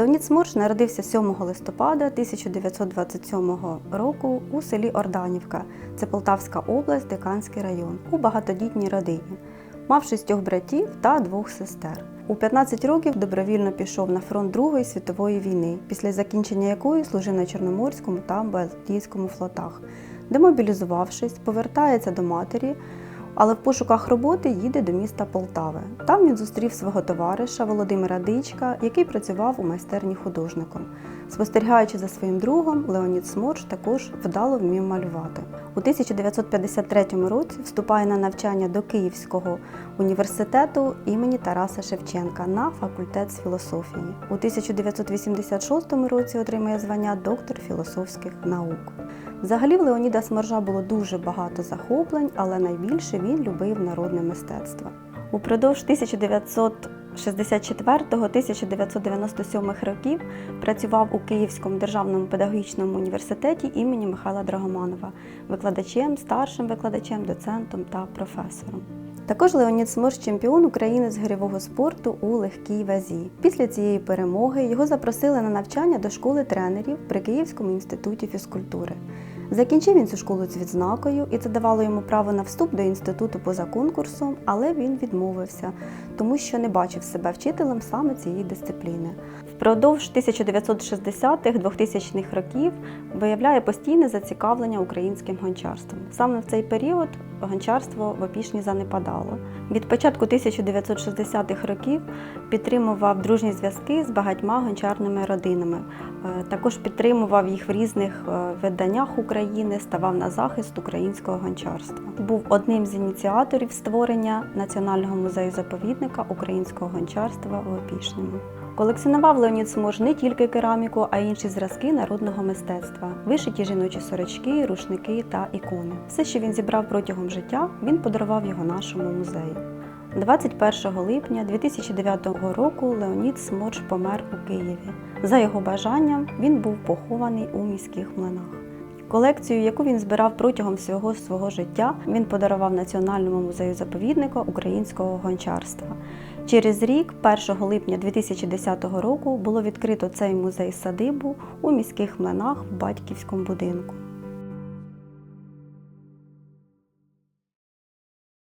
Леонід Сморш народився 7 листопада 1927 року у селі Орданівка, це Полтавська область, Диканський район, у багатодітній родині. Мав шістьох братів та двох сестер. У 15 років добровільно пішов на фронт Другої світової війни, після закінчення якої служив на Чорноморському та Балтійському флотах. Демобілізувавшись, повертається до матері, але в пошуках роботи їде до міста Полтави. Там він зустрів свого товариша Володимира Дичка, який працював у майстерні художником. Спостерігаючи за своїм другом, Леонід Сморж також вдало вмів малювати. У 1953 році вступає на навчання до Київського університету імені Тараса Шевченка на факультет з філософії. У 1986 році отримує звання доктор філософських наук. Взагалі в Леоніда Сморжа було дуже багато захоплень, але найбільше він любив народне мистецтво. Упродовж 1964-1997 років працював у Київському державному педагогічному університеті імені Михайла Драгоманова, викладачем, старшим викладачем, доцентом та професором. Також Леонід Сморш чемпіон України з гирьового спорту у легкій вазі. Після цієї перемоги його запросили на навчання до школи тренерів при Київському інституті фізкультури. Закінчив він цю школу з відзнакою, і це давало йому право на вступ до інституту поза конкурсом, але він відмовився, тому що не бачив себе вчителем саме цієї дисципліни. Впродовж 1960-х-2000-х років виявляє постійне зацікавлення українським гончарством. Саме в цей період гончарство в Опішні занепадало. Від початку 1960-х років підтримував дружні зв'язки з багатьма гончарними родинами. Е, Також підтримував їх в різних е, виданнях України, ставав на захист українського гончарства. Був одним з ініціаторів створення Національного музею заповідника українського гончарства в Опішному. Колекціонував Леонід Смож не тільки кераміку, а й інші зразки народного мистецтва, вишиті жіночі сорочки, рушники та ікони. Все, що він зібрав протягом життя, він подарував його нашому музею. 21 липня 2009 року Леонід Смоч помер у Києві. За його бажанням він був похований у міських млинах. Колекцію, яку він збирав протягом всього свого життя, він подарував Національному музею заповідника українського гончарства. Через рік, 1 липня 2010 року, було відкрито цей музей садибу у міських млинах в батьківському будинку.